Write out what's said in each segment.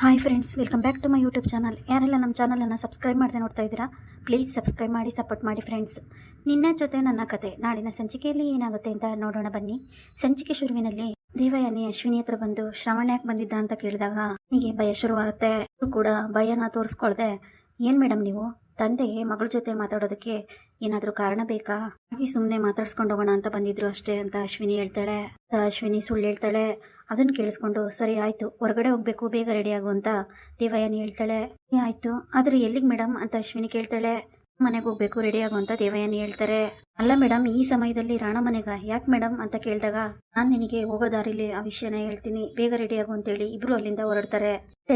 Hi friends welcome back to my YouTube channel ಯಾರೆಲ್ಲ ನಮ್ಮ ಚಾನಲನ್ನು ಸಬ್ಸ್ಕ್ರೈಬ್ ಮಾಡದೆ ನೋಡ್ತಾ ಇದ್ದೀರಾ ಪ್ಲೀಸ್ ಸಬ್ಸ್ಕ್ರೈಬ್ ಮಾಡಿ ಸಪೋರ್ಟ್ ಮಾಡಿ ಫ್ರೆಂಡ್ಸ್ ನಿನ್ನ ಜೊತೆ ನನ್ನ ಕತೆ. ನಾಡಿನ ಸಂಚಿಕೆಯಲ್ಲಿ ಏನಾಗುತ್ತೆ ಅಂತ ನೋಡೋಣ ಬನ್ನಿ. ಸಂಚಿಕೆ ಶುರುವಿನಲ್ಲಿ ದೇವಯಾನಿ ಅಶ್ವಿನಿ ಹತ್ರ ಬಂದು ಶ್ರವಣ ಯಾಕೆ ಬಂದಿದ್ದ ಅಂತ ಕೇಳಿದಾಗ ನಿಮಗೆ ಭಯ ಶುರುವಾಗುತ್ತೆ. ಕೂಡ ಭಯನ ತೋರಿಸ್ಕೊಳ್ದೆ. ಏನು ಮೇಡಮ್ ನೀವು? ತಂದೆಗೆ ಮಗಳ ಜೊತೆ ಮಾತಾಡೋದಕ್ಕೆ ಏನಾದರೂ ಕಾರಣ ಬೇಕಾ? ಹಾಗೆ ಸುಮ್ಮನೆ ಮಾತಾಡ್ಸ್ಕೊಂಡು ಹೋಗೋಣ ಅಂತ ಬಂದಿದ್ರು ಅಷ್ಟೇ ಅಂತ ಅಶ್ವಿನಿ ಹೇಳ್ತಾಳೆ. ಅಶ್ವಿನಿ ಸುಳ್ಳು ಹೇಳ್ತಾಳೆ. ಅದನ್ನು ಕೇಳಿಸ್ಕೊಂಡು, ಸರಿ, ಆಯಿತು, ಹೊರಗಡೆ ಹೋಗಬೇಕು, ಬೇಗ ರೆಡಿ ಆಗು ಅಂತ ದೇವಯಾನಿ ಹೇಳ್ತಾಳೆ. ಆಯಿತು, ಆದರೆ ಎಲ್ಲಿಗೆ ಮೇಡಮ್ ಅಂತ ಅಶ್ವಿನಿ ಕೇಳ್ತಾಳೆ. ಮನೆಗೆ ಹೋಗ್ಬೇಕು ರೆಡಿ ಆಗು ಅಂತ ದೇವಯಾನಿ ಹೇಳ್ತಾರೆ. ಅಲ್ಲ ಮೇಡಮ್ ಈ ಸಮಯದಲ್ಲಿ ರಾಣ ಮನೆಗ ಯಾಕೆ ಮೇಡಮ್ ಅಂತ ಕೇಳಿದಾಗ, ನಾನು ನಿನಗೆ ಹೋಗೋ ದಾರಿಲಿ ಆ ವಿಷಯನ ಹೇಳ್ತೀನಿ. ಬೇಗ ರೆಡಿ ಆಗು ಅಂತೇಳಿ ಇಬ್ರು ಅಲ್ಲಿಂದ ಹೊರಡ್ತಾರೆ.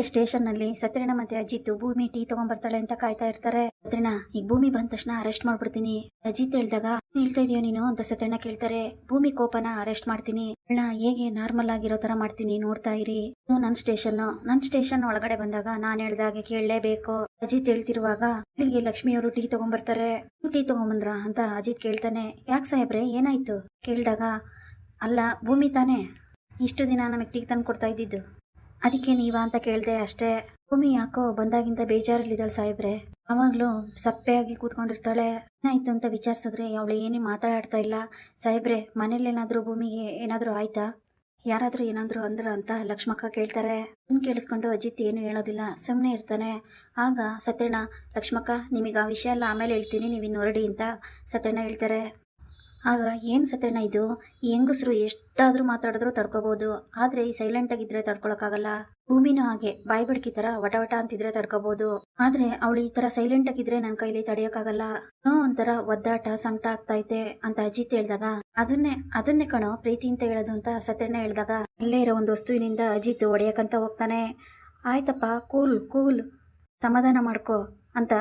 ಸ್ಟೇಷನ್ನಲ್ಲಿ ಸತ್ಯಣ್ಣ ಮತ್ತೆ ಅಜಿತ್ ಭೂಮಿ ಟೀ ತಗೊಂಡ್ಬರ್ತಾಳೆ ಅಂತ ಕಾಯ್ತಾ ಇರ್ತಾರೆ. ಸತ್ಯಣ್ಣ ಈಗ ಭೂಮಿ ಬಂದ ತಕ್ಷಣ ಅರೆಸ್ಟ್ ಮಾಡ್ಬಿಡ್ತೀನಿ. ಅಜಿತ್ ಹೇಳ್ದಾಗ "ಏನ್ ಹೇಳ್ತಾ ಇದೀಯ ನೀನು? ಅಂತ ಸತ್ಯಣ್ಣ ಕೇಳ್ತಾರೆ. ಭೂಮಿ ಕೋಪನ ಅರೆಸ್ಟ್ ಮಾಡ್ತೀನಿ. ಅಣ್ಣ, ಹೇಗೆ ನಾರ್ಮಲ್ ಆಗಿರೋ ತರ ಮಾಡ್ತೀನಿ, ನೋಡ್ತಾ ಇರಿ. ನನ್ ಸ್ಟೇಷನ್ ನನ್ ಸ್ಟೇಷನ್ ಒಳಗಡೆ ಬಂದಾಗ ನಾನ್ ಹೇಳ್ದಾಗೆ ಕೇಳಲೇಬೇಕು. ಅಜಿತ್ ಹೇಳ್ತಿರುವಾಗ, ಇಲ್ಲಿಗೆ ಲಕ್ಷ್ಮಿಯವರು ಟೀ ತಗೊಂಡ್ಬರ್ತಾರೆ ಟೀ ತಗೊಂಬಂದ್ರ? ಅಂತ ಅಜಿತ್ ಕೇಳ್ತಾನೆ, ಯಾಕೆ ಸಾಹೇಬ್ರೆ, ಏನಾಯ್ತು? ಕೇಳಿದಾಗ, ಅಲ್ಲ, ಭೂಮಿ ತಾನೇ. ಇಷ್ಟು ದಿನ ನಮಗೆ ಟೀ ತಂದು ಕೊಡ್ತಾ ಇದ್ದಿದ್ದು. ಅದಕ್ಕೆ ನೀವಾ ಅಂತ ಕೇಳಿದೆ ಅಷ್ಟೇ. ಭೂಮಿ ಯಾಕೋ ಬಂದಾಗಿಂದ ಬೇಜಾರಲ್ಲಿದ್ದಾಳೆ ಸಾಹೇಬ್ರೆ. ಅವಾಗ್ಲೂ ಸಪ್ಪೆಯಾಗಿ ಕೂತ್ಕೊಂಡಿರ್ತಾಳೆ. ಏನಾಯ್ತು ಅಂತ ವಿಚಾರಿಸಿದ್ರೆ, ಅವಳು ಏನೇ ಮಾತಾಡ್ತಾ ಇಲ್ಲ. ಸಾಹೇಬ್ರೆ ಮನೇಲಿ ಏನಾದರೂ ಭೂಮಿಗೆ ಏನಾದರೂ ಆಯ್ತಾ? ಯಾರಾದರೂ ಏನಾದರೂ ಅಂದ್ರ ಅಂತ ಲಕ್ಷ್ಮಕ್ಕ ಕೇಳ್ತಾರೆ. ಅದನ್ನ ಕೇಳಿಸ್ಕೊಂಡು ಅಜಿತ್ ಏನು ಹೇಳೋದಿಲ್ಲ ಸುಮ್ಮನೆ ಇರ್ತಾನೆ. ಆಗ ಸತ್ಯಣ್ಣ, ಲಕ್ಷ್ಮಕ್ಕ, ನಿಮಗೆ ಆ ವಿಷಯ ಎಲ್ಲ ಆಮೇಲೆ ಹೇಳ್ತೀನಿ ನೀವು ಹೊರಡಿ ಅಂತ ಸತ್ಯಣ್ಣ ಹೇಳ್ತಾರೆ. ಆಗ ಏನು ಸತ್ಯಣ್ಣ ಇದು? ಹೆಂಗಸರು ಎಷ್ಟಾದರೂ ಮಾತಾಡಿದ್ರೂ ತಡ್ಕೋಬೋದು. ಆದರೆ ಈ ಸೈಲೆಂಟ್ ಆಗಿದ್ರೆ ತಡ್ಕೊಳಕ್ಕಾಗಲ್ಲ. ಭೂಮಿನೂ ಹಾಗೆ, ಬಾಯಿ ಬಡ್ಕಿ ಥರ ವಟ ವಟ ಅಂತಿದ್ರೆ ತಡ್ಕೋಬೋದು. ಆದರೆ ಅವಳು ಈ ಥರ ಸೈಲೆಂಟ್ ಆಗಿದ್ರೆ ನನ್ನ ಕೈಲಿ ತಡೆಯೋಕ್ಕಾಗಲ್ಲ. ಹ್ಞೂ ಒಂಥರ ಒದ್ದಾಟ, ಸಂಕಟ ಆಗ್ತೈತೆ ಅಂತ ಅಜಿತ್ ಹೇಳ್ದಾಗ, ಅದನ್ನೇ ಅದನ್ನೇ ಕಣೋ ಪ್ರೀತಿ ಅಂತ ಹೇಳೋದು ಅಂತ ಸತ್ಯಣ್ಣ ಹೇಳ್ದಾಗ, ಅಲ್ಲೇ ಇರೋ ಒಂದು ವಸ್ತುವಿನಿಂದ ಅಜಿತ್ ಹೊಡೆಯಕ್ಕಂತ ಹೋಗ್ತಾನೆ. ಆಯ್ತಪ್ಪ, ಕೂಲ್ ಕೂಲ್. ಸಮಾಧಾನ ಮಾಡ್ಕೋ ಅಂತ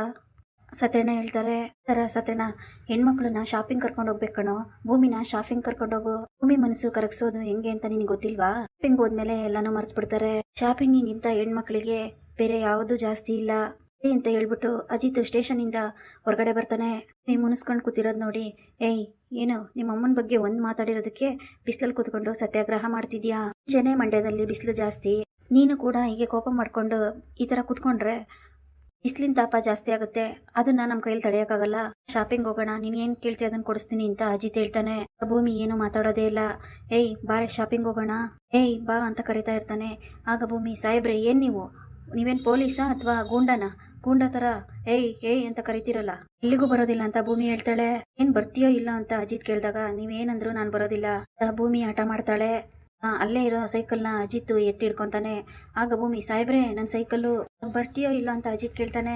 ಸತ್ಯಣ್ಣ ಹೇಳ್ತಾರೆ, ಸರ ಸತ್ಯಣ್ಣ, ಹೆಣ್ಮಕ್ಳನ್ನ ಶಾಪಿಂಗ್ ಕರ್ಕೊಂಡು ಹೋಗ್ಬೇಕು ಕಣೋ. ಭೂಮಿನ ಶಾಪಿಂಗ್ ಕರ್ಕೊಂಡು ಹೋಗು. ಭೂಮಿ ಮನಸ್ಸು ಕರಗಿಸೋದು ಹೆಂಗೆ ಅಂತ ನಿನಗೆ ಗೊತ್ತಿಲ್ವಾ? ಶಾಪಿಂಗ್ ಹೋದ್ಮೇಲೆ ಎಲ್ಲಾನು ಮರ್ತು ಬಿಡ್ತಾರೆ ಶಾಪಿಂಗಿಗಿಂತ ಹೆಣ್ಮಕ್ಳಿಗೆ ಬೇರೆ ಯಾವುದು ಜಾಸ್ತಿ ಇಲ್ಲ. ಅಂತ ಹೇಳ್ಬಿಟ್ಟು ಅಜಿತ್ ಸ್ಟೇಷನ್ ಇಂದ ಹೊರಗಡೆ ಬರ್ತಾನೆ. ನೀವು ಮುನಿಸ್ಕೊಂಡು ಕೂತಿರೋದು ನೋಡಿ. ಏಯ್, ಏನು, ನಿಮ್ಮ ಅಮ್ಮನ ಬಗ್ಗೆ ಒಂದ್ ಮಾತಾಡಿರೋದಕ್ಕೆ ಬಿಸಿಲಲ್ಲಿ ಕೂತ್ಕೊಂಡು ಸತ್ಯಾಗ್ರಹ ಮಾಡ್ತಿದ್ಯಾ? ಚೆನ್ನೈ ಮಂಡ್ಯದಲ್ಲಿ ಬಿಸಿಲು ಜಾಸ್ತಿ. ನೀನು ಕೂಡ ಹೀಗೆ ಕೋಪ ಮಾಡ್ಕೊಂಡು ಈ ತರ ಕೂತ್ಕೊಂಡ್ರೆ ಬಿಸಿಲಿನ ತಾಪ ಜಾಸ್ತಿ ಆಗುತ್ತೆ. ಅದನ್ನ ನಮ್ಮ ಕೈಯಲ್ಲಿ ತಡೆಯಕ್ಕಾಗಲ್ಲ. ಶಾಪಿಂಗ್ ಹೋಗೋಣ. ನೀನ್ ಏನ್ ಕೇಳ್ತಿ ಅದನ್ನ ಕೊಡಿಸ್ತೀನಿ ಅಂತ ಅಜಿತ್ ಹೇಳ್ತಾನೆ. ಭೂಮಿ ಏನು ಮಾತಾಡೋದೇ ಇಲ್ಲ. ಏಯ್ ಬಾರೆ ಶಾಪಿಂಗ್ ಹೋಗೋಣ. ಏಯ್, ಬಾ ಅಂತ ಕರಿತಾ ಇರ್ತಾನೆ. ಆಗ ಭೂಮಿ ಸಾಹೇಬ್ರೆ, ಏನ್ ನೀವು? ನೀವೇನ್ ಪೊಲೀಸಾ ಅಥವಾ ಗೂಂಡನ? ಗೂಂಡ ತರ, ಏಯ್ ಏಯ್ ಅಂತ ಕರಿತಿರಲ್ಲ. ಎಲ್ಲಿಗೂ ಬರೋದಿಲ್ಲ ಅಂತ ಭೂಮಿ ಹೇಳ್ತಾಳೆ. ಏನ್ ಬರ್ತೀಯೋ ಇಲ್ಲ ಅಂತ ಅಜಿತ್ ಕೇಳಿದಾಗ, ನೀವೇನಂದ್ರು ನಾನು ಬರೋದಿಲ್ಲ. ಭೂಮಿ ಆಟ ಮಾಡ್ತಾಳೆ. ಅಲ್ಲೇ ಇರೋ ಸೈಕಲ್ನ ಅಜಿತ್ ಎತ್ತಿ ಹಿಡ್ಕೊಂತಾನೆ ಆಗ ಭೂಮಿ, ಸಾಹೇಬ್ರೆ ನನ್ನ ಸೈಕಲ್ಲು ಬರ್ತೀಯೋ ಇಲ್ಲ ಅಂತ ಅಜಿತ್ ಕೇಳ್ತಾನೆ.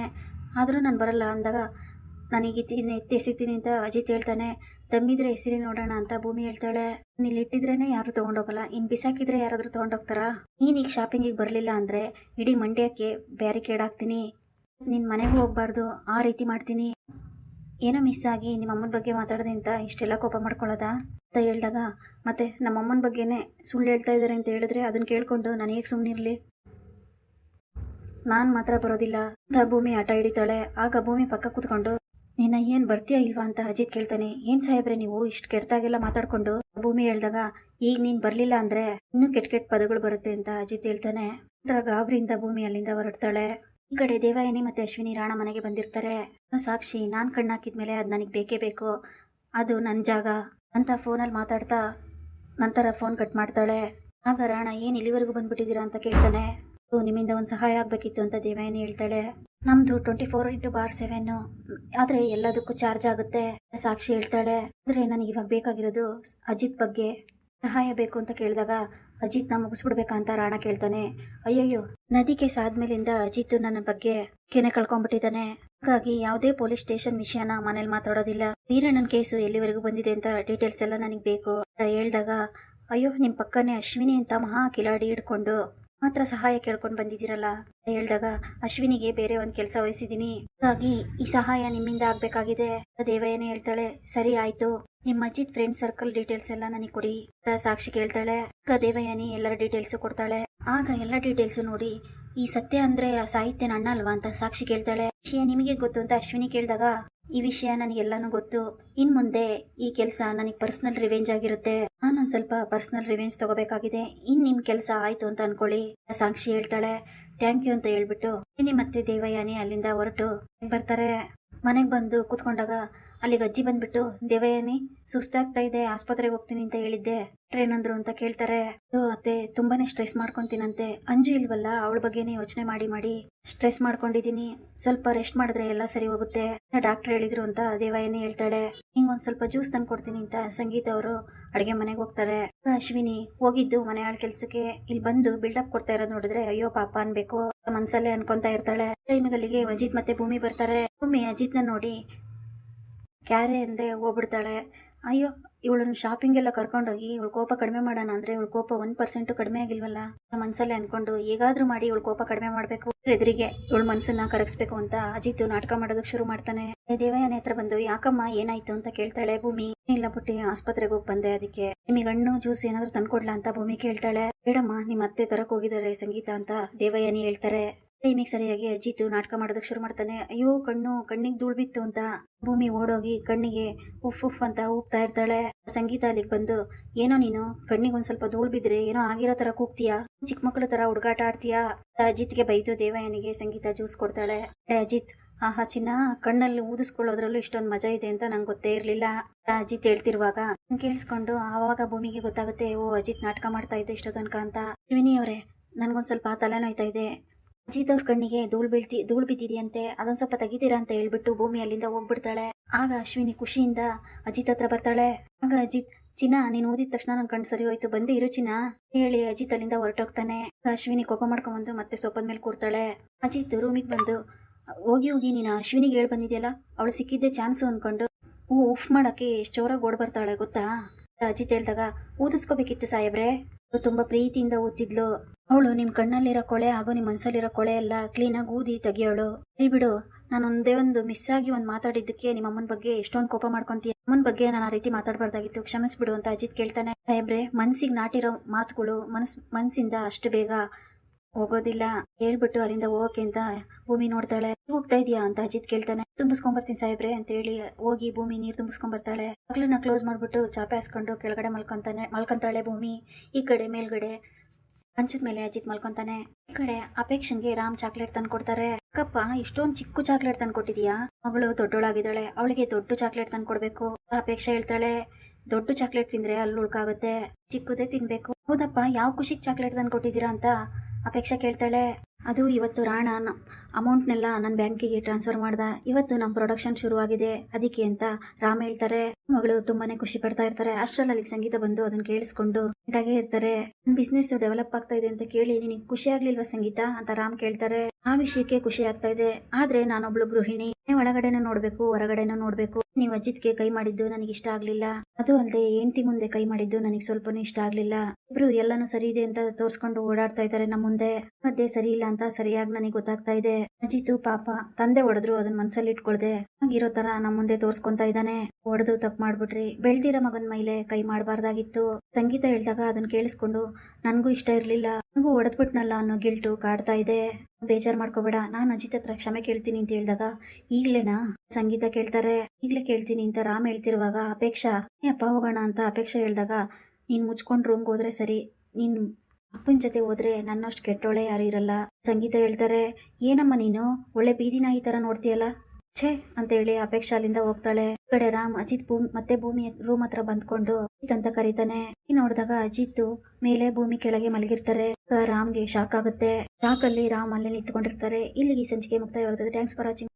ಆದರೂ ನಾನು ಬರಲ್ಲ ಅಂದಾಗ ನನಗೆ ಎತ್ತಿ ಎಸಿತೀನಿ ಅಂತ ಅಜಿತ್ ಹೇಳ್ತಾನೆ. ದಮ್ಮಿದ್ರೆ ಹೆಸರಿ ನೋಡೋಣ ಅಂತ ಭೂಮಿ ಹೇಳ್ತಾಳೆ. ನೀನು ಇಟ್ಟಿದ್ರೇನೆ ಯಾರು ತೊಗೊಂಡೋಗಲ್ಲ. ಇನ್ನು ಬಿಸಾಕಿದ್ರೆ ಯಾರಾದರೂ ತೊಗೊಂಡೋಗ್ತಾರಾ? ನೀನು ಈಗ ಶಾಪಿಂಗಿಗೆ ಬರಲಿಲ್ಲ ಅಂದರೆ ಇಡೀ ಮಂಡ್ಯಕ್ಕೆ ಬ್ಯಾರಿಕೇಡ್ ಹಾಕ್ತೀನಿ. ನಿನ್ನ ಮನೆಗೂ ಹೋಗ್ಬಾರ್ದು. ಆ ರೀತಿ ಮಾಡ್ತೀನಿ. ಏನೋ ಮಿಸ್ ಆಗಿ ನಿಮ್ಮ ಅಮ್ಮನ ಬಗ್ಗೆ ಮಾತಾಡದೆ ಅಂತ ಇಷ್ಟೆಲ್ಲ ಕೋಪ ಮಾಡ್ಕೊಳ್ಳೋದಾ? ಅಂತ ಹೇಳಿದಾಗ, ಮತ್ತೆ ನಮ್ಮ ಅಮ್ಮನ ಬಗ್ಗೆನೇ ಸುಳ್ಳು ಹೇಳ್ತಾ ಇದ್ದಾರೆ ಅಂತ ಹೇಳಿದ್ರೆ ಅದನ್ನ ಕೇಳ್ಕೊಂಡು ನಾನು ಹೇಗೆ ಸುಮ್ಮನಿರಲಿ ನಾನು ಮಾತ್ರ ಬರೋದಿಲ್ಲ. ಅಂತ ಭೂಮಿ ಆಟ ಹಿಡಿತಾಳೆ. ಆಗ ಭೂಮಿ ಪಕ್ಕ ಕೂತ್ಕೊಂಡು, ನಿನ್ನ ಏನು ಬರ್ತೀಯಾ ಇಲ್ವಾ ಅಂತ ಅಜಿತ್ ಕೇಳ್ತಾನೆ. ಏನು ಸಾಹೇಬ್ರೆ ನೀವು ಇಷ್ಟು ಕೆಟ್ಟದಾಗೆಲ್ಲ ಮಾತಾಡ್ಕೊಂಡು? ಭೂಮಿ ಹೇಳ್ದಾಗ, ಈಗ ನೀನು ಬರಲಿಲ್ಲ ಅಂದರೆ ಇನ್ನೂ ಕೆಟ್ಟ ಕೆಟ್ಟ ಪದಗಳು ಬರುತ್ತೆ, ಅಂತ ಅಜಿತ್ ಹೇಳ್ತಾನೆ. ನಂತರ ಗಾಬರಿಯಿಂದ ಭೂಮಿ ಅಲ್ಲಿಂದ ಹೊರಡ್ತಾಳೆ. ಕಡೆ ದೇವಾಯನಿ ಮತ್ತೆ ಅಶ್ವಿನಿ ರಾಣ ಮನೆಗೆ ಬಂದಿರ್ತಾರೆ. ಸಾಕ್ಷಿ ನಾನು ಕಣ್ಣಾಕಿದ್ಮೇಲೆ ಅದು ನನಗೆ ಬೇಕೇ ಬೇಕು. ಅದು ನನ್ನ ಜಾಗ ಅಂತ ಫೋನಲ್ಲಿ ಮಾತಾಡ್ತಾ ನಂತರ ಫೋನ್ ಕಟ್ ಮಾಡ್ತಾಳೆ. ಆಗ ರಾಣ ಏನು ಇಲ್ಲಿವರೆಗೂ ಬಂದ್ಬಿಟ್ಟಿದ್ದೀರಾ ಅಂತ ಕೇಳ್ತಾನೆ. "ಓ, ನಿಮ್ಮಿಂದ ಒಂದು ಸಹಾಯ ಆಗಬೇಕಿತ್ತು ಅಂತ ದೇವಾಯನಿ ಹೇಳ್ತಾಳೆ. ನಮ್ಮದು twenty four into bar seven ಆದರೆ ಎಲ್ಲದಕ್ಕೂ ಚಾರ್ಜ್ ಆಗುತ್ತೆ ಸಾಕ್ಷಿ ಹೇಳ್ತಾಳೆ. ಆದರೆ ನನಗೆ ಇವಾಗ ಬೇಕಾಗಿರೋದು ಅಜಿತ್ ಬಗ್ಗೆ ಸಹಾಯ ಬೇಕು ಅಂತ ಕೇಳಿದಾಗ ಅಜಿತ್ನ ಮುಗಿಸ್ಬಿಡ್ಬೇಕಾ ಅಂತ ರಾಣ ಕೇಳ್ತಾನೆ. ಅಯ್ಯಯ್ಯೋ, ನದಿ ಕೇಸ್ ಆದ್ಮೇಲಿಂದ ಅಜಿತ್ ನನ್ನ ಬಗ್ಗೆ ಕೆನೆ ಕಳ್ಕೊಂಡ್ಬಿಟ್ಟಿದ್ದಾನೆ ಹಾಗಾಗಿ ಯಾವುದೇ ಪೊಲೀಸ್ ಸ್ಟೇಷನ್ ವಿಷಯನ ಮನೇಲಿ ಮಾತಾಡೋದಿಲ್ಲ. ವೀರಣ್ಣನ ಕೇಸು ಎಲ್ಲಿವರೆಗೂ ಬಂದಿದೆ ಅಂತ ಡೀಟೇಲ್ಸ್ ಎಲ್ಲ ನನಗೆ ಬೇಕು ಅಂತ ಹೇಳಿದಾಗ, ಅಯ್ಯೋ ನಿಮ್ಮ ಪಕ್ಕನೇ ಅಶ್ವಿನಿ ಅಂತ ಮಹಾ ಕಿಲಾಡಿ ಹಿಡ್ಕೊಂಡು ಮಾತ್ರ ಸಹಾಯ ಕೇಳ್ಕೊಂಡು ಬಂದಿದ್ದೀರಲ್ಲ ಹೇಳಿದಾಗ, ಅಶ್ವಿನಿಗೆ ಬೇರೆ ಒಂದು ಕೆಲಸ ವಹಿಸಿದ್ದೀನಿ ಹಾಗಾಗಿ ಈ ಸಹಾಯ ನಿಮ್ಮಿಂದ ಆಗ್ಬೇಕಾಗಿದೆ ದೇವಯ್ಯನೇ ಹೇಳ್ತಾಳೆ. ಸರಿ, ಆಯ್ತು. ನಿಮ್ಮ ಅಜಿತ್ ಫ್ರೆಂಡ್ ಸರ್ಕಲ್ ಡೀಟೇಲ್ಸ್ ಎಲ್ಲ ನನಗೆ ಕೊಡಿ. ಸಾಕ್ಷಿ ಕೇಳ್ತಾಳೆ. ಅಕ್ಕ ದೇವಯಾನಿ ಎಲ್ಲರ ಡೀಟೇಲ್ಸ್ ಕೊಡ್ತಾಳೆ. ಆಗ ಎಲ್ಲ ಡೀಟೇಲ್ಸ್ ನೋಡಿ, ಈ ಸತ್ಯ ಅಂದ್ರೆ ಆ ಸಾಹಿತ್ಯನ ಅಣ್ಣ ಅಲ್ವಾ ಅಂತ ಸಾಕ್ಷಿ ಕೇಳ್ತಾಳೆ. ವಿಷಯ ನಿಮಗೆ ಗೊತ್ತು ಅಂತ ಅಶ್ವಿನಿ ಕೇಳಿದಾಗ, ಈ ವಿಷಯ ನನಗೆಲ್ಲಾನು ಗೊತ್ತು. ಇನ್ ಮುಂದೆ ಈ ಕೆಲಸ ನನಗೆ ಪರ್ಸನಲ್ ರಿವೆಂಜ್ ಆಗಿರುತ್ತೆ. ನಾನೊಂದ್ ಸ್ವಲ್ಪ ಪರ್ಸನಲ್ ರಿವೆಂಜ್ ತಗೋಬೇಕಾಗಿದೆ. ಇನ್ ನಿಮ್ ಕೆಲಸ ಆಯ್ತು ಅಂತ ಅನ್ಕೊಳ್ಳಿ ಸಾಕ್ಷಿ ಹೇಳ್ತಾಳೆ. ಥ್ಯಾಂಕ್ ಯು ಅಂತ ಹೇಳ್ಬಿಟ್ಟು ಮತ್ತೆ ದೇವಯಾನಿ ಅಲ್ಲಿಂದ ಹೊರಟು ಬರ್ತಾರೆ. ಮನೆಗೆ ಬಂದು ಕೂತ್ಕೊಂಡಾಗ ಅಲ್ಲಿಗೆ ಅಜ್ಜಿ ಬಂದ್ಬಿಟ್ಟು ದೇವಯಾನಿ ಸುಸ್ತಾಗ್ತಾ ಇದೆ, ಆಸ್ಪತ್ರೆಗೆ ಹೋಗ್ತೀನಿ ಅಂತ ಹೇಳಿದ್ದೆ. ಟ್ರೈನ್ ಅಂದ್ರು ಅಂತ ಕೇಳ್ತಾರೆ. "ಅದು ಅತ್ತೆ, ತುಂಬಾನೇ ಸ್ಟ್ರೆಸ್ ಮಾಡ್ಕೊಂತೀನಂತೆ. ಅಂಜು ಇಲ್ವಲ್ಲ, ಅವಳ ಬಗ್ಗೆನೇ ಯೋಚನೆ ಮಾಡಿ ಮಾಡಿ. ಸ್ಟ್ರೆಸ್ ಮಾಡ್ಕೊಂಡಿದೀನಿ. ಸ್ವಲ್ಪ ರೆಸ್ಟ್ ಮಾಡಿದ್ರೆ ಎಲ್ಲ ಸರಿ ಹೋಗುತ್ತೆ. ಡಾಕ್ಟರ್ ಹೇಳಿದ್ರು ಅಂತ ದೇವಯಾನಿ ಹೇಳ್ತಾಳೆ. ಹಿಂಗೊಂದ್ ಸ್ವಲ್ಪ ಜ್ಯೂಸ್ ತಂದು ಕೊಡ್ತೀನಿ ಅಂತ ಸಂಗೀತ ಅವರು ಅಡಿಗೆ ಮನೆಗೆ ಹೋಗ್ತಾರೆ. ಅಶ್ವಿನಿ, ಹೋಗಿದ್ದು ಮನೆ ಆಳ್ ಕೆಲ್ಸಕ್ಕೆ. ಇಲ್ಲಿ ಬಂದು ಬಿಲ್ಡಪ್ ಕೊಡ್ತಾ ಇರೋದು ನೋಡಿದ್ರೆ, ಅಯ್ಯೋ, ಪಾಪ, ಅನ್ಬೇಕು. ಮನ್ಸಲ್ಲೇ ಅನ್ಕೊಂತ ಇರ್ತಾಳೆ. ಟೈಮಿಗೆ ಅಲ್ಲಿಗೆ ಅಜಿತ್ ಮತ್ತೆ ಭೂಮಿ ಬರ್ತಾರೆ. ಭೂಮಿ ಅಜಿತ್ನ ನೋಡಿ ಕ್ಯಾರೆ ಎಂದೇ ಹೋಗ್ಬಿಡ್ತಾಳೆ. ಅಯ್ಯೋ, ಇವಳನ್ನು ಶಾಪಿಂಗ್ ಎಲ್ಲ ಕರ್ಕೊಂಡೋಗಿ ಇವಳು ಕೋಪ ಕಡಿಮೆ ಮಾಡೋಣ ಅಂದ್ರೆ ಇವಳು ಕೋಪ ಒನ್ ಪರ್ಸೆಂಟು ಕಡಿಮೆ ಆಗಿಲ್ವಲ್ಲ? ಮನಸ್ಸಲ್ಲೇ ಅನ್ಕೊಂಡು ಹೇಗಾದರೂ ಮಾಡಿ ಇವಳು ಕೋಪ ಕಡಿಮೆ ಮಾಡಬೇಕು. ಎದುರಿಗೆ ಇವಳು ಮನಸ್ಸನ್ನ ಕರಗಿಸ್ಬೇಕು ಅಂತ ಅಜಿತ್ ನಾಟಕ ಮಾಡೋದಕ್ಕೆ ಶುರು ಮಾಡ್ತಾನೆ. ದೇವಯ್ಯನ ಹತ್ರ ಬಂದು, ಯಾಕಮ್ಮ, ಏನಾಯ್ತು? ಅಂತ ಕೇಳ್ತಾಳೆ ಭೂಮಿ. ಇಲ್ಲ ಬಿಟ್ಟು ಆಸ್ಪತ್ರೆಗೆ ಹೋಗಿ ಬಂದೆ ಅದಕ್ಕೆ. ನಿಮಗೆ ಹಣ್ಣು ಜ್ಯೂಸ್ ಏನಾದರೂ ತಂದ್ಕೊಡ್ಲಾ ಅಂತ ಭೂಮಿ ಕೇಳ್ತಾಳೆ. ಬೇಡಮ್ಮ ನಿಮ್ಮ ಅತ್ತೆ ತರಕ್ಕೆ ಹೋಗಿದ್ದಾರೆ ಸಂಗೀತ ಅಂತ ದೇವಯಾನಿ ಹೇಳ್ತಾರೆ. ಟೈಮಿಗೆ ಸರಿಯಾಗಿ ಅಜಿತ್ ನಾಟಕ ಮಾಡೋದಕ್ಕೆ ಶುರು ಮಾಡ್ತಾನೆ. ಅಯ್ಯೋ, ಕಣ್ಣು, ಕಣ್ಣಿಗೆ ಧೂಳ್ ಬಿತ್ತು ಅಂತ ಭೂಮಿ ಓಡೋಗಿ ಕಣ್ಣಿಗೆ ಉಫ್ ಉಫ್ ಅಂತ ಹೋಗ್ತಾ ಇರ್ತಾಳೆ. ಸಂಗೀತ ಅಲ್ಲಿಗೆ ಬಂದು, ಏನೋ ನೀನು, ಕಣ್ಣಿಗೆ ಒಂದ್ ಸ್ವಲ್ಪ ಧೂಳು ಬಿದ್ರೆ ಏನೋ ಆಗಿರೋ ತರ ಕೂಗ್ತೀಯಾ? ಚಿಕ್ಕ ಮಕ್ಕಳ ತರ ಹುಡುಗಾಟ ಆಡ್ತೀಯಾ? ಅಜಿತ್ಗೆ ಬೈದು ದೇವಯ್ಯನಿಗೆ ಸಂಗೀತ ಜ್ಯೂಸ್ ಕೊಡ್ತಾಳೆ. "ಏ ಅಜಿತ್, ಆಹಾ, ಚಿನ್ನ, ಕಣ್ಣಲ್ಲಿ ಊದಿಸ್ಕೊಳ್ಳೋದ್ರಲ್ಲೂ ಇಷ್ಟೊಂದು ಮಜಾ ಇದೆ ಅಂತ ನಂಗೆ ಗೊತ್ತೇ ಇರ್ಲಿಲ್ಲ. ಅಜಿತ್ ಹೇಳ್ತಿರುವಾಗ ಕೇಳಿಸ್ಕೊಂಡು, ಆವಾಗ ಭೂಮಿಗೆ ಗೊತ್ತಾಗುತ್ತೆ, ಓ, ಅಜಿತ್ ನಾಟಕ ಮಾಡ್ತಾ ಇದ್ದೆ ಇಷ್ಟೋ ತನಕ ಅಂತ. ಶಿವಿನಿ ಅವರೇ, ನನ್ಗೊಂದ್ ಸ್ವಲ್ಪ ತಲೆನೋಯ್ತಾ ಇದೆ. ಅಜಿತ್ ಅವ್ರ ಕಣ್ಣಿಗೆ ಧೂಳ್ ಬೀಳ್ತಿ, ಧೂಳ್ ಬಿದ್ದಿದೆಯಂತೆ, ಅದೊಂದ್ ಸ್ವಲ್ಪ ತೆಗಿತೀರಾ ಅಂತ ಹೇಳ್ಬಿಟ್ಟು ಭೂಮಿ ಅಲ್ಲಿಂದ ಹೋಗ್ಬಿಡ್ತಾಳೆ. ಆಗ ಅಶ್ವಿನಿ ಖುಷಿಯಿಂದ, ಅಜಿತ್ ಹತ್ರ ಬರ್ತಾಳೆ. ಆಗ ಅಜಿತ್, ಚಿನ್ನ, ನೀನು ಓದಿದ ತಕ್ಷಣ ನನ್ ಕಣ್ಣು ಸರಿ ಹೋಯ್ತು, ಬಂದು ಇರು ಚಿನ್ನ. ಹೇಳಿ ಅಜಿತ್ ಅಲ್ಲಿಂದ ಹೊರಟೋಗ್ತಾನೆ. ಅಶ್ವಿನಿ ಕೋಪ ಮಾಡ್ಕೊಂಡ್ಬಂದು ಮತ್ತೆ ಸೋಪದ ಮೇಲೆ ಕೂರ್ತಾಳೆ. ಅಜಿತ್ ರೂಮಿಗೆ ಬಂದು, ಹೋಗಿ ಹೋಗಿ, ನೀನು ಅಶ್ವಿನಿಗೆ ಹೇಳಿ ಬಂದಿದ್ಯಲ್ಲ, ಅವಳು ಸಿಕ್ಕಿದ್ದೆ ಚಾನ್ಸು ಅನ್ಕೊಂಡು. ಹೂ, ಉಫ್ ಮಾಡಕ್ಕೆ ಎಷ್ಟು ಜೋರಾಗಿ ಓಡ್ ಬರ್ತಾಳೆ ಗೊತ್ತಾ? ಅಜಿತ್ ಹೇಳ್ದಾಗ, ಊದಿಸ್ಕೋಬೇಕಿತ್ತು ಸಾಹೇಬ್ರೆ. ತುಂಬಾ ಪ್ರೀತಿಯಿಂದ ಓದ್ತಿದ್ಲು ಅವಳು ನಿಮ್ ಕಣ್ಣಲ್ಲಿರೋ ಕೊಳೆ ಹಾಗೂ ನಿಮ್ ಮನ್ಸಲ್ಲಿರೋ ಕೊಳೆ ಎಲ್ಲ ಕ್ಲೀನಾಗಿ ಊದಿ ತೆಗಿಯೋಳು. ಸರಿ ಬಿಡು, ನಾನು ಒಂದೇ ಒಂದು ಮಿಸ್ ಆಗಿ ಒಂದು ಮಾತಾಡಿದ್ದಕ್ಕೆ ನಿಮ್ಮ ಅಮ್ಮನ ಬಗ್ಗೆ ಎಷ್ಟೊಂದು ಕೋಪ ಮಾಡ್ಕೊಂತೀಯ? ಅಮ್ಮನ ಬಗ್ಗೆ ನಾನು ಆ ರೀತಿ ಮಾತಾಡಬಾರ್ದಾಗಿತ್ತು. ಕ್ಷಮಿಸ್ಬಿಡು ಅಂತ ಅಜಿತ್ ಕೇಳ್ತಾನೆ. ಸಾಹೇಬ್ರೆ, ಮನ್ಸಿಗೆ ನಾಟಿರೋ ಮಾತುಗಳು ಮನ್ಸ್ ಮನಸ್ಸಿಂದ ಅಷ್ಟು ಬೇಗ ಹೋಗೋದಿಲ್ಲ. ಹೇಳ್ಬಿಟ್ಟು ಅಲ್ಲಿಂದ ಹೋಗಕ್ಕೆ ಅಂತ ಭೂಮಿ ನೋಡ್ತಾಳೆ. ಹೋಗ್ತಾ ಇದೀಯಾ ಅಂತ ಅಜಿತ್ ಕೇಳ್ತಾನೆ. ತುಂಬಿಸ್ಕೊಂಬರ್ತೀನಿ ಸಾಹೇಬ್ರೆ ಅಂತ ಹೇಳಿ ಹೋಗಿ ಭೂಮಿ ನೀರು ತುಂಬಿಸ್ಕೊಂಬರ್ತಾಳೆ ಮಗಳನ್ನ ಕ್ಲೋಸ್ ಮಾಡ್ಬಿಟ್ಟು ಚಾಪೆ ಹಾಸ್ಕೊಂಡು ಕೆಳಗಡೆ ಮಲ್ಕೊಂತಾನೆ, ಮಲ್ಕೊಂತಾಳೆ ಭೂಮಿ. ಈ ಕಡೆ ಮೇಲ್ಗಡೆ ಮಂಚದ ಮೇಲೆ ಅಜಿತ್ ಮಲ್ಕೊಂತಾನೆ. ಈ ಕಡೆ ಅಪೇಕ್ಷನ್ಗೆ ರಾಮ್ ಚಾಕ್ಲೇಟ್ ತಂದು ಕೊಡ್ತಾರೆ. ಅಕ್ಕಪ್ಪ, ಇಷ್ಟೊಂದು ಚಿಕ್ಕ ಚಾಕ್ಲೇಟ್ ತಂದು ಕೊಟ್ಟಿದ್ಯಾ? ಮಗಳು ದೊಡ್ಡೋಳಾಗಿದ್ದಾಳೆ, ಅವಳಿಗೆ ದೊಡ್ಡ ಚಾಕ್ಲೇಟ್ ತಂದು ಕೊಡ್ಬೇಕು. ಅಪೇಕ್ಷೆ ಹೇಳ್ತಾಳೆ, ದೊಡ್ಡ ಚಾಕ್ಲೇಟ್ ತಿಂದ್ರೆ ಅಲ್ಲಿ ಉಳ್ಕಾಗುತ್ತೆ. ಚಿಕ್ಕದೇ ತಿನ್ಬೇಕು. ಹೌದಪ್ಪ, ಯಾವ ಖುಷಿಗೆ ಚಾಕ್ಲೇಟ್ ತಂದು ಕೊಟ್ಟಿದ್ದೀರಾ ಅಂತ? ಅಪೇಕ್ಷೆ ಕೇಳ್ತಾಳೆ ಅದು ಇವತ್ತು ರಾಣ ಅಮೌಂಟ್ನೆಲ್ಲ ನನ್ನ ಬ್ಯಾಂಕಿಗೆ ಟ್ರಾನ್ಸ್ಫರ್ ಮಾಡ್ದ. ಇವತ್ತು ನಮ್ಮ ಪ್ರೊಡಕ್ಷನ್ ಶುರುವಾಗಿದೆ. ಅದಕ್ಕೆ ಅಂತ ರಾಮ್ ಹೇಳ್ತಾರೆ. ಮಗಳು ತುಂಬಾನೇ ಖುಷಿ ಪಡ್ತಾ ಇರ್ತಾರೆ. ಅಷ್ಟರಲ್ಲಿ ಅಲ್ಲಿ ಸಂಗೀತ ಬಂದು ಅದನ್ನ ಕೇಳಿಸ್ಕೊಂಡು ಇರ್ತಾರೆ. ಬಿಸ್ನೆಸ್ ಡೆವಲಪ್ ಆಗ್ತಾ ಇದೆ ಅಂತ ಕೇಳಿ ನಿನಗೆ ಖುಷಿ ಆಗ್ಲಿಲ್ವಾ ಸಂಗೀತ? ಅಂತ ರಾಮ್ ಕೇಳ್ತಾರೆ. ಆ ವಿಷಯಕ್ಕೆ ಖುಷಿ ಆಗ್ತಾ ಇದೆ. ಆದ್ರೆ ನಾನೊಬ್ಳು ಗೃಹಿಣಿ. ಒಳಗಡೆನೂ ನೋಡ್ಬೇಕು, ಹೊರಗಡೆನೂ ನೋಡ್ಬೇಕು. ನೀವು ಅಜಿತ್ಗೆ ಕೈ ಮಾಡಿದ್ದು ನನಗೆ ಇಷ್ಟ ಆಗ್ಲಿಲ್ಲ. ಅದು ಅಲ್ಲದೆ ಹೆಂಡತಿ ಮುಂದೆ ಕೈ ಮಾಡಿದ್ದು ನನಗೆ ಸ್ವಲ್ಪನೂ ಇಷ್ಟ ಆಗ್ಲಿಲ್ಲ. ಇಬ್ರು ಎಲ್ಲಾನು ಸರಿ ಇದೆ ಅಂತ ತೋರ್ಸ್ಕೊಂಡು ಓಡಾಡ್ತಾ ಇದ್ದಾರೆ ನಮ್ಮ ಮುಂದೆ. ಮತ್ತೆ ಸರಿ ಇಲ್ಲ ಅಂತ ಸರಿಯಾಗಿ ನನಗೆ ಗೊತ್ತಾಗ್ತಾ ಇದೆ. ಅಜಿತು ಪಾಪ ತಂದೆ ಹೊಡೆದ್ರು ಅದನ್ನ ಮನ್ಸಲ್ಲಿ ಇಟ್ಕೊಳ್ದೆ. ಹಾಗಿರೋ ತರ ನಮ್ಮ ಮುಂದೆ ತೋರ್ಸ್ಕೊಂತ ಇದ್ದಾನೆ ಹೊಡೆದು ತಪ್ಪು ಮಾಡ್ಬಿಟ್ರಿ. ಬೆಳ್ದಿರೋ ಮಗನ್ ಮೇಲೆ ಕೈ ಮಾಡಬಾರ್ದಾಗಿತ್ತು. ಸಂಗೀತ ಹೇಳ್ದಾಗ ಅದನ್ನ ಕೇಳಿಸ್ಕೊಂಡು ನನಗೂ ಇಷ್ಟ ಇರ್ಲಿಲ್ಲ. ನನಗೂ ಹೊಡೆದ್ಬಿಟ್ನಲ್ಲ ಅನ್ನೋ ಗಿಲ್ಟು ಕಾಡ್ತಾ ಇದೆ. ಬೇಜಾರ್ ಮಾಡ್ಕೋಬೇಡ. ನಾನು ಅಜಿತ್ ಹತ್ರ ಕ್ಷಮೆ ಕೇಳ್ತೀನಿ ಅಂತ ಹೇಳಿದಾಗ, ಈಗ್ಲೇನಾ? ಸಂಗೀತ ಕೇಳ್ತಾರೆ. ಈಗ್ಲೇ ಕೇಳ್ತೀನಿ ಅಂತ ರಾಮ್ ಹೇಳ್ತಿರುವಾಗ ಅಪೇಕ್ಷಾ, ಏ ಅಪ್ಪ ಹೋಗೋಣ ಅಂತ ಅಪೇಕ್ಷಾ ಹೇಳ್ದಾಗ, ನೀನ್ ಮುಚ್ಕೊಂಡು ರೂಮ್ಗೆ ಹೋದ್ರೆ ಸರಿ. ನೀನ್ ಅಪ್ಪನ ಜೊತೆ ಹೋದ್ರೆ ನನ್ನಷ್ಟು ಕೆಟ್ಟೋಳೆ ಯಾರು ಇರಲ್ಲ. ಸಂಗೀತ ಹೇಳ್ತಾರೆ, ಏನಮ್ಮ ನೀನು? ಒಳ್ಳೆ ಬೀದಿನ ಈ ತರ ನೋಡ್ತೀಯಲ್ಲ? ಛೇ ಅಂತ ಹೇಳಿ ಅಪೇಕ್ಷಾಲಿಂದ ಹೋಗ್ತಾಳೆ. ಈ ಕಡೆ ರಾಮ್ ಅಜಿತ್ ಭೂಮಿ ಮತ್ತೆ ಭೂಮಿ ರೂಮ್ ಹತ್ರ ಬಂದ್ಕೊಂಡು ಅಜಿತ್ ಅಂತ ಕರೀತಾನೆ. ನೋಡಿದಾಗ ಅಜಿತ್ ಮೇಲೆ ಭೂಮಿ ಕೆಳಗೆ ಮಲಗಿರ್ತಾರೆ. ರಾಮ್ಗೆ ಶಾಕ್ ಆಗುತ್ತೆ. ಶಾಕ್ ಅಲ್ಲಿ ರಾಮ್ ಅಲ್ಲೇ ನಿಂತ್ಕೊಂಡಿರ್ತಾರೆ. ಇಲ್ಲಿಗೆ ಸಂಚಿಕೆ ಮುಕ್ತಾಯವಾಗುತ್ತದೆ ಥ್ಯಾಂಕ್ಸ್ ಫಾರ್ ವಾಚಿಂಗ್